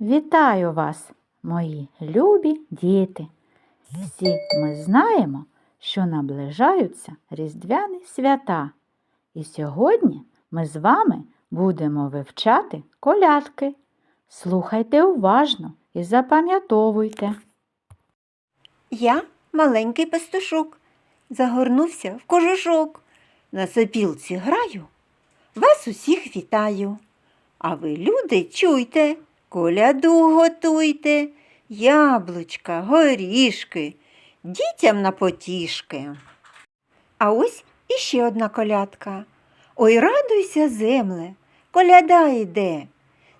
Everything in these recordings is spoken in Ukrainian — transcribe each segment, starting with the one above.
Вітаю вас, мої любі діти. Всі ми знаємо, що наближаються різдвяні свята. І сьогодні ми з вами будемо вивчати колядки. Слухайте уважно і запам'ятовуйте. Я маленький пастушок, загорнувся в кожушок. На сопілці граю, вас усіх вітаю. А ви, люди, чуйте, коляду готуйте, яблучка, горішки, дітям на потішки. А ось іще одна колядка. Ой, радуйся, земле, коляда йде.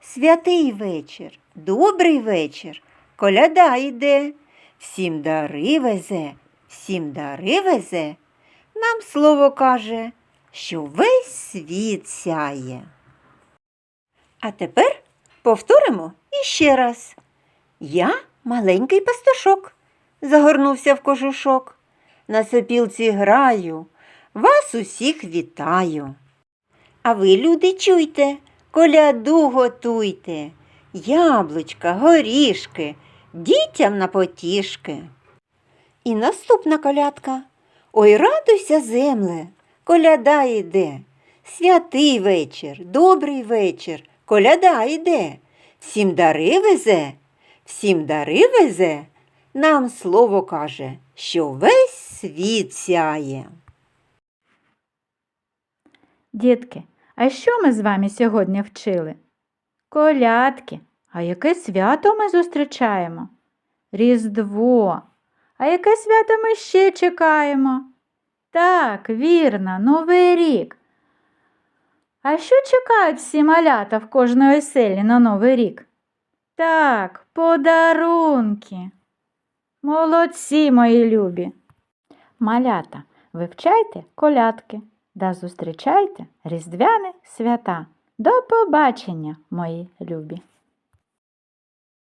Святий вечір, добрий вечір, коляда йде. Всім дари везе, всім дари везе, нам слово каже, що весь світ сяє. А тепер повторимо іще раз. Я маленький пастушок, загорнувся в кожушок. На сопілці граю, вас усіх вітаю. А ви, люди, чуйте, коляду готуйте, яблучка, горішки, дітям на потішки. І наступна колядка. Ой, радуйся, земле, коляда йде. Святий вечір, добрий вечір, коляда йде. Всім дари везе, всім дари везе, нам слово каже, що весь світ сяє. Дітки, а що ми з вами сьогодні вчили? Колядки. А яке свято ми зустрічаємо? Різдво. А яке свято ми ще чекаємо? Так, вірно, Новий рік. А що чекають всі малята в кожної селі на Новий рік? Так, подарунки. Молодці, мої любі. Малята, вивчайте колядки да зустрічайте різдвяні свята. До побачення, мої любі!